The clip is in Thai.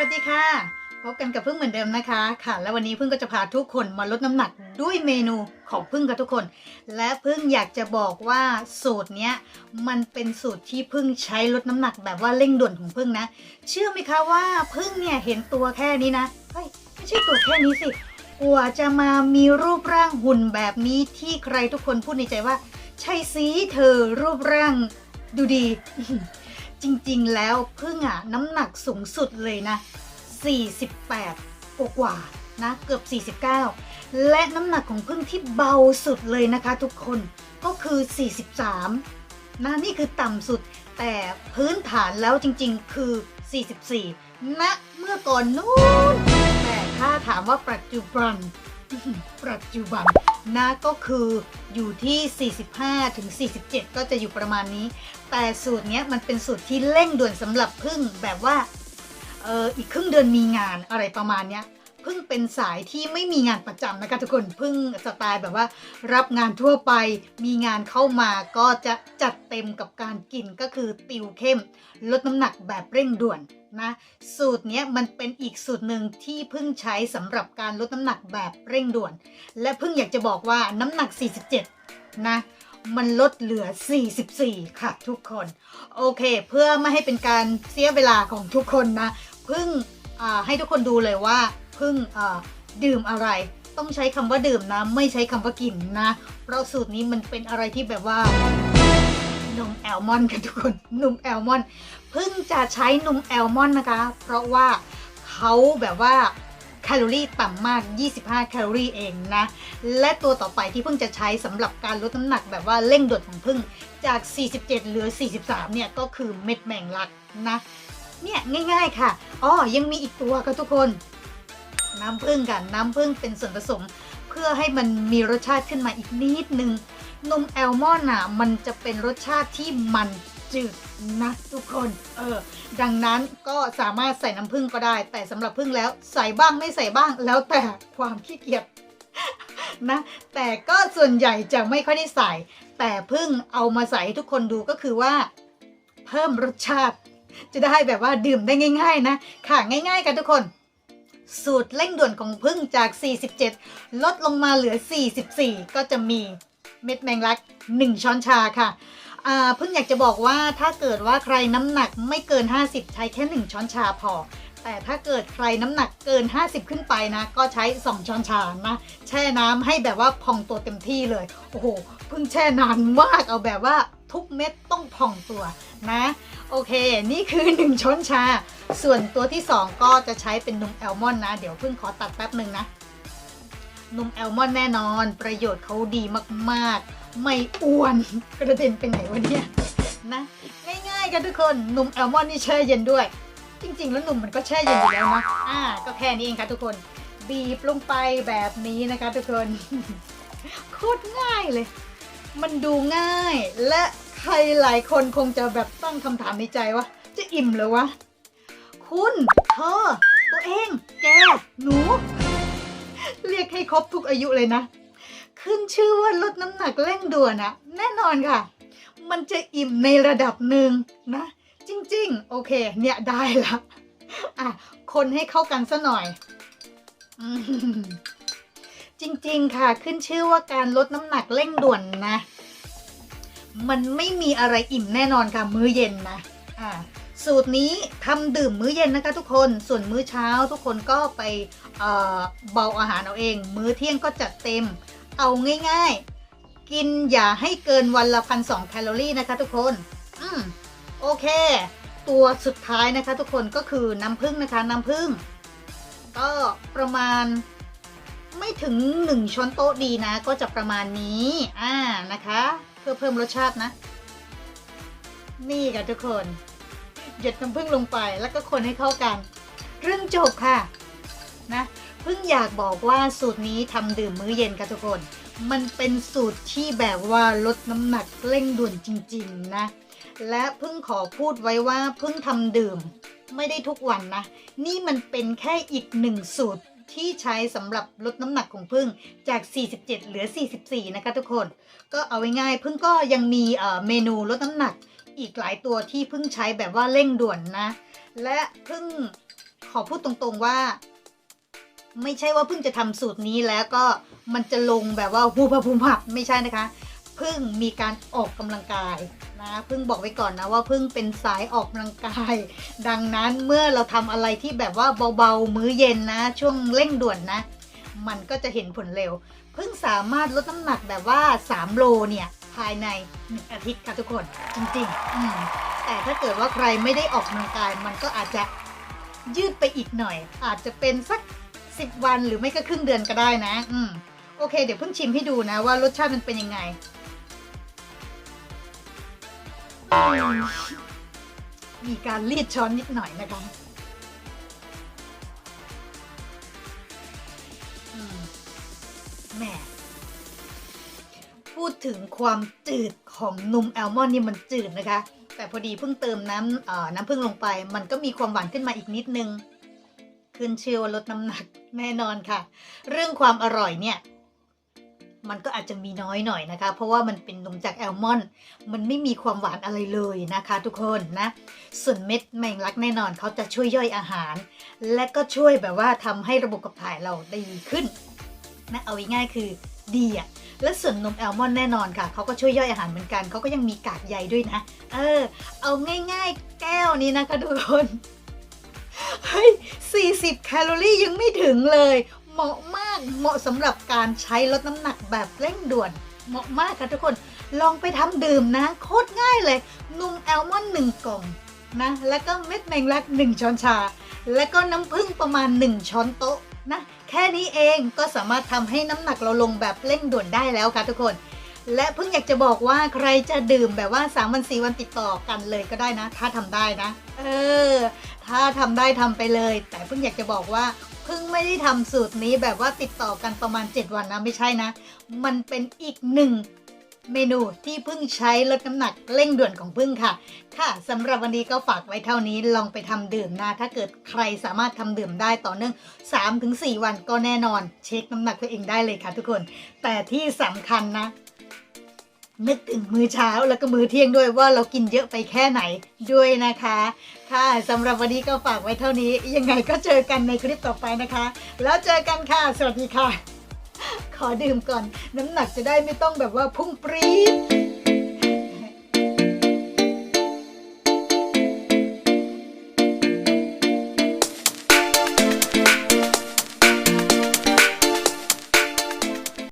วัสดีค่ะ พบกันกับพึ่งเหมือนเดิมนะคะค่ะ และวันนี้พึ่งก็จะพาทุกคนมาลดน้ำหนักด้วยเมนูของพึ่งกับทุกคน และพึ่งอยากจะบอกว่าสูตรเนี้ยมันเป็นสูตรที่พึ่งใช้ลดน้ำหนักแบบว่าเร่งด่วนของพึ่งนะ เชื่อไหมคะว่าพึ่งเนี่ยเห็นตัวแค่นี้นะเฮ้ยไม่ใช่ตัวแค่นี้สิกว่าจะมามีรูปร่างหุ่นแบบนี้ที่ใครทุกคนพูดในใจว่า ใช่สิเธอรูปร่างดูดี จริงๆแล้วพึ่งอะน้ำหนักสูงสุดเลยนะ 48 กว่ากว่านะเกือบ 49 และน้ำหนักของพึ่งที่เบาสุดเลยนะคะ ทุกคนก็คือ 43นะนี่คือต่ำสุด แต่พื้นฐานแล้วจริงๆคือ 44ณเมื่อก่อนนู้นแต่ถ้าถามว่าปัจจุบันปัจจุบัน นะก็คืออยู่ที่ 45ถึง47 ก็จะอยู่ประมาณนี้ แต่สูตรเนี้ยมันเป็นสูตรที่เร่งด่วนสำหรับพึ่งแบบว่าเอออีกครึ่งเดือนมีงานอะไรประมาณเนี้ย พึ่งเป็นสายที่ไม่มีงานประจำนะคะทุกคนเพึ่งสไตล์แบบว่า รับงานทั่วไปมีงานเข้ามาก็จะจัดเต็มกับการกินก็คือติวเข้ม ลดน้ำหนักแบบเร่งด่วนนะสูตรนี้มันเป็นอีกสูตรหนึ่งที่เพึ่งใช้สำหรับการลดน้ำหนักแบบเร่งด่วน และเพึ่งอยากจะบอกว่าน้ำหนัก 47 นะมันลดเหลือ 44 ค่ะทุกคน โอเค เพื่อไม่ให้เป็นการเสียเวลาของทุกคนนะ พึ่งให้ทุกคนดูเลยว่า พึ่งดื่มอะไร ต้องใช้คำว่าดื่มนะ ไม่ใช้คำว่ากินนะเพราะสูตรนี้มันเป็นอะไรที่แบบว่านมแอลมอนกันทุกคนนมแอลมอนเพิ่งจะใช้นมแอลมอนนะคะ เพราะว่าเขาแบบว่าแคลอรี่ต่ำมาก 25 แคลอรี่เองนะ และตัวต่อไปที่เพิ่งจะใช้สำหรับการลดน้ำหนักแบบว่าเร่งด่วนของพึ่งจาก 47 เหลือ 43 เนี่ย ก็คือเม็ดแมงลักนะ เนี่ย ง่ายๆค่ะ อ๋อ ยังมีอีกตัวค่ะทุกคน น้ำผึ้งกัน น้ำผึ้งเป็นส่วนผสม เพื่อให้มันมีรสชาติขึ้นมาอีกนิดนึง นมแอลมอนด์อะมันจะเป็นรสชาติที่มันจืดนะทุกคนเออดังนั้นก็สามารถใส่น้ำผึ้งก็ได้ แต่สำหรับผึ้งแล้วใส่บ้างไม่ใส่บ้างแล้วแต่ความขี้เกียจนะแต่ก็ส่วนใหญ่จะไม่ค่อยได้ใส่ แต่ผึ้งเอามาใส่ให้ทุกคนดูก็คือว่า เพิ่มรสชาติ จะได้แบบว่าดื่มได้ง่าย ๆ นะค่ะง่าย ๆ กันทุกคน สูตรเร่งด่วนของพึ่งจาก 47 ลดลงมาเหลือ 44 ก็จะมีเม็ดแมงลัก 1 ช้อนชาค่ะอ่าพึ่งอยากจะบอกว่าถ้าเกิดว่าใครน้ำหนักไม่เกิน 50 ใช้แค่ 1 ช้อนชาพอ แต่ถ้าเกิดใครน้ำหนักเกิน 50 ขึ้นไปนะ ก็ใช้ 2 ช้อนชานะแช่น้ำให้แบบว่าพองตัวเต็มที่เลย โอ้โหพิ่งแช่นานมากเอาแบบว่า ทุกเม็ดต้องพองตัวนะ โอเค นี่คือ 1 ช้อนชา ส่วนตัวที่ 2 ก็จะใช้เป็นนมแอลมอนด์นะ เดี๋ยวเพิ่งขอตัดแป๊บหนึ่งนะ นมแอลมอนด์แน่นอน ประโยชน์เขาดีมากๆ ไม่อ้วนกระเด็นไปไหนวะเนี่ยนะง่ายๆกันทุกคนนมแอลมอนด์นี่แช่เย็นด้วย จริง ๆ แล้วนมมันก็แช่เย็นอยู่แล้วนะอ่าก็แค่นี้เองค่ะทุกคน บีบลงไปแบบนี้นะคะ ทุกคนโคตรง่ายเลย มันดูง่าย และใครหลายคนคงจะแบบตั้งคำถามในใจว่า จะอิ่มเหรอวะ คุณเธอตัวเอง แก หนู เรียกให้ครบทุกอายุเลยนะ ขึ้นชื่อว่าลดน้ำหนักเร่งด่วนอะแน่นอนค่ะ มันจะอิ่มในระดับหนึ่งนะ จริง ๆ โอเค เนี่ยได้ละอะ คนให้เข้ากันซะหน่อย อื จริงๆค่ะขึ้นชื่อว่าการลดน้ำหนักเร่งด่วนนะ มันไม่มีอะไรอิ่มแน่นอนค่ะมื้อเย็นนะอ่าสูตรนี้ทำดื่มมื้อเย็นนะคะทุกคนส่วนมื้อเช้าทุกคนก็ไปเเบาอาหารเอาเอง มื้อเที่ยงก็จัดเต็ม เอาง่ายๆ กินอย่าให้เกินวันละพันสองแคลอรี่นะคะทุกคน อืมโอเค ตัวสุดท้ายนะคะทุกคนก็คือน้ำผึ้งนะคะน้ำผึ้งก็ประมาณ ไม่ถึง 1 ช้อนโต๊ะดีนะ ก็จะประมาณนี้ อ่านะคะ เพื่อเพิ่มรสชาตินะ นี่ค่ะทุกคน หยดน้ำผึ้งลงไปแล้วก็คนให้เข้ากันเรื่องจบค่ะนะเพิ่งอยากบอกว่าสูตรนี้ทำดื่มมื้อเย็นค่ะทุกคน มันเป็นสูตรที่แบบว่าลดน้ำหนักเร่งด่วนจริง ๆ นะ และเพิ่งขอพูดไว้ว่าเพิ่งทำดื่มไม่ได้ทุกวันนะ นี่มันเป็นแค่อีกหนึ่งสูตร ที่ใช้สำหรับลดน้ำหนักของพึ่งจาก 47 เหลือ 44 นะคะทุกคน ก็เอาไว้ง่ายๆพึ่งก็ยังมีเมนูลดน้ำหนักอีกหลายตัวที่พิ่งใช้แบบว่าเร่งด่วนนะ และพิ่งขอพูดตรงๆว่า ไม่ใช่ว่าพิ่งจะทำสูตรนี้แล้วก็มันจะลงแบบว่าหูพับหูพับไม่ใช่นะคะ พิ่งมีการออกกำลังกายนะพิ่งบอกไว้ก่อนนะว่าพิ่งเป็นสายออกกำลังกาย ดังนั้นเมื่อเราทำอะไรที่แบบว่าเบาๆ มื้อเย็นนะ ช่วงเร่งด่วนนะ มันก็จะเห็นผลเร็วพิ่งสามารถลดน้ำหนักแบบว่า 3 โลเนี่ยภายในหนึ่งอาทิตย์ค่ะทุกคนจริงๆแต่ถ้าเกิดว่าใครไม่ได้ออกกำลังกาย มันก็อาจจะยืดไปอีกหน่อย อาจจะเป็นสัก 10 วันหรือไม่ก็ครึ่งเดือนก็ได้นะ อืมโอเค เดี๋ยวเพิ่งชิมให้ดูนะว่ารสชาติมันเป็นยังไง มีการรีดช้อนนิดหน่อยนะคะแม่พูดถึงความจืดของนมแอลมอนด์นี่มันจืดนะคะ แต่พอดีเพิ่งเติมน้ำน้ำผึ้งลงไป มันก็มีความหวานขึ้นมาอีกนิดนึง ขึ้นเชื่อว่าลดน้ำหนักแน่นอนค่ะ เรื่องความอร่อยเนี่ย มันก็อาจจะมีน้อยหน่อยนะคะ เพราะว่ามันเป็นนมจากแอลมอนด์มันไม่มีความหวานอะไรเลยนะคะ ทุกคนนะ ส่วนเม็ดแมงลักแน่นอนเขาจะช่วยย่อยอาหาร และก็ช่วยแบบว่าทำให้ระบบขับถ่ายเราดีขึ้นนะเอาง่ายๆคือดีอะและส่วนนมแอลมอนด์แน่นอนค่ะ เขาก็ช่วยย่อยอาหารเหมือนกัน เขาก็ยังมีกากใยด้วยนะ เออ เอาง่ายๆ แก้วนี้นะคะทุกคน เฮ้ย 40 แคลอรี่ยังไม่ถึงเลย เหมาะมากเหมาะสำหรับการใช้ลดน้ำหนักแบบเร่งด่วน เหมาะมากค่ะทุกคนลองไปทำดื่มนะ โคตรง่ายเลย นมแอลมอนด์หนึ่งกล่องนะแล้วก็เม็ดแมงลักหนึ่งช้อนชา แล้วก็น้ำผึ้งประมาณ 1 ช้อนโต๊ะนะแค่นี้เองก็สามารถทำให้น้ำหนักเราลงแบบเร่งด่วนได้แล้วค่ะทุกคน และเพิ่งอยากจะบอกว่าใครจะดื่มแบบว่า3วัน4วันติดต่อกันเลยก็ได้นะ ถ้าทำได้นะ เออ ถ้าทำได้ทำไปเลย แต่เพิ่งอยากจะบอกว่า เพิ่งไม่ได้ทำสูตรนี้แบบว่าติดต่อกันประมาณ 7 วันนะไม่ใช่นะ มันเป็นอีกหนึ่งเมนูที่พิ่งใช้ลดน้ำหนักเร่งด่วนของพึ่งค่ะ ค่ะสำหรับวันนี้ก็ฝากไว้เท่านี้ลองไปทำดื่มนะ ถ้าเกิดใครสามารถทำดื่มได้ต่อเนื่อง 3-4 วันก็แน่นอน เช็คน้ำหนักตัวเองได้เลยค่ะทุกคน แต่ที่สำคัญนะ นึกถึงมื้อเช้าแล้วก็มื้อเที่ยงด้วยว่าเรากินเยอะไปแค่ไหนด้วยนะคะ ค่ะสำหรับวันนี้ก็ฝากไว้เท่านี้ ยังไงก็เจอกันในคลิปต่อไปนะคะ แล้วเจอกันค่ะ สวัสดีค่ะ ขอดื่มก่อน น้ำหนักจะได้ไม่ต้องแบบว่าพุ่งปรี๊ด